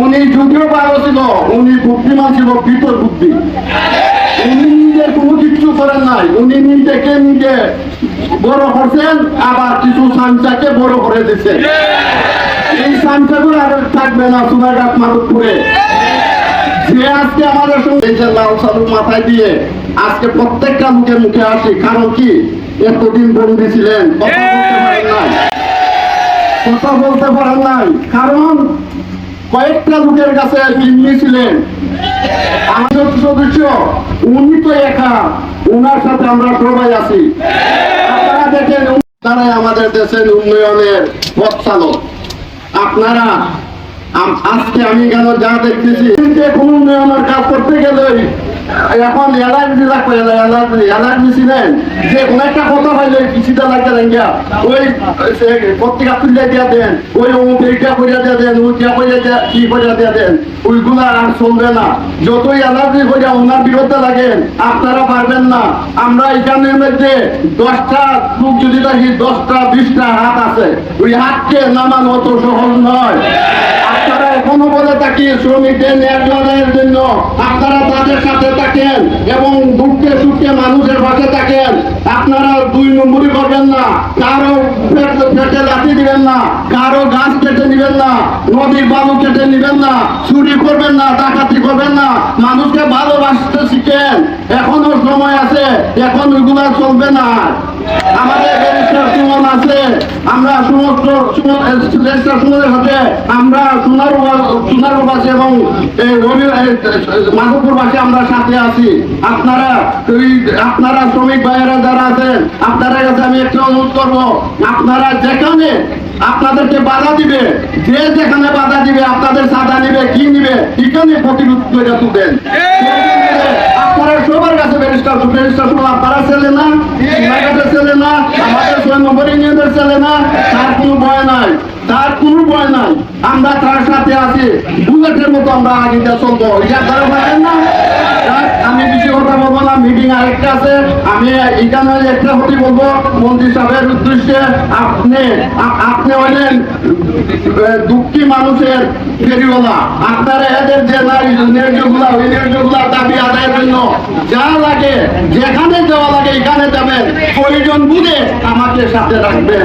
উনি যদিও ভালো ছিল, উনি বুদ্ধিমান ছিল ভিতর বুদ্ধি। উনি নিজে কোনো কিছু করেন নাই। উনি নিজেকে নিজে বড় করছেন, আবার কিছু সাংসাকে বড় করে দিচ্ছেন। এই সাংসাগুলো আর থাকবে না সোনাঘাট মাধবপুরে যে আজকে আমাদের সঙ্গে লাল সালু মাথায় দিয়ে আজকে প্রত্যেকটা মুখে মুখে আসি, কারণ কি? এতদিন বন্দি ছিলেন, কথা বলতে পারেন নাই। কথা বলতে পারেন নাই, কারণ কয়েকটা লোকের কাছে নিয়েছিলেন? আমাদের সদস্য উনি তো একা, উনার সাথে আমরা সবাই আছি। আপনারা দেখেন তারাই আমাদের দেশের উন্নয়নের পথ চালক। আপনারা আজকে আমি কেন যা দেখতেছি কোন উন্নয়নের কাজ করতে গেলে এখন অ্যালার্জি লাগবে অ্যালার্জি অ্যালার্জি ছিলেন যে কোন একটা কথা পাইলে কিছুটা লাগতে ওই পত্রিকা দিয়া দেন, ওই করিয়া দিয়া দেন করিয়া দিয়া কি করিয়া দিয়া দেন ওইগুলা আর চলবে না। যতই অ্যালার্জি করিয়া ওনার বিরুদ্ধে লাগেন, আপনারা পারবেন না। আমরা এখানের মধ্যে দশটা লোক যদি থাকি দশটা, বিশটা হাত আছে, ওই হাতকে নামানো অত সহজ নয়। এখনও শ্রমিকদের ন্যায় লড়াইয়ের জন্য আপনারা তাদের সাথে থাকেন এবং দুঃখে সুখে মানুষের পাশে থাকেন। আপনারা দুই নম্বরই করবেন না। কারও পেটে লাঠি দিবেন না। কারও গাছ কেটে নিবেন না। নদীর বালু কেটে নিবেন না। চুরি করবেন না, ডাকাতি করবেন না। মানুষকে ভালোবাসতে শিখেন। এখনও সময় আছে। এখন ওইগুলা চলবে না। আমাদের আছে। আমরা সমস্ত ব্যারিস্টার আমরা সোনার সোনার বাসী এবং এই মাধবপুর বাসী আমরা সাথে আছি। আপনারা আপনারা শ্রমিক ভাইয়েরা যারা আছেন আপনারা কাছে আমি একটা অনুরোধ করব। আপনারা যেখানে আপনাদেরকে বাধা দিবে যে যেখানে বাধা দিবে আপনাদের সাদা নিবে কি নিবে এখানে প্রতিরোধ করে তুলবেন। আপনারা সবার কাছে ব্যারিস্টার ব্যারিস্টার আপনারা ছেলে না? না? তার কোনো ভয় নাই। তার কোনো ভয় নাই। আমরা তার সাথে আছি। বুলেটের মতো আমরা আগে চলবো। তারা পারেন না? আমি কথা বলব না। মিটিং আরেকটা আছে। আমি এখানে একটা হতে বলব। মন্ত্রী সাহেবের উদ্দেশ্যে আপনি আপনি হলেন দুঃখী মানুষের ফেরিওয়ালা। আপনারা এদের যে ন্যায্যগুলা ওই ন্যায্যগুলা দাবি আদায়ের জন্য যা লাগে, যেখানে যাওয়া এখানে যাবেন। প্রয়োজন বুঝে আমাকে সাথে রাখবেন।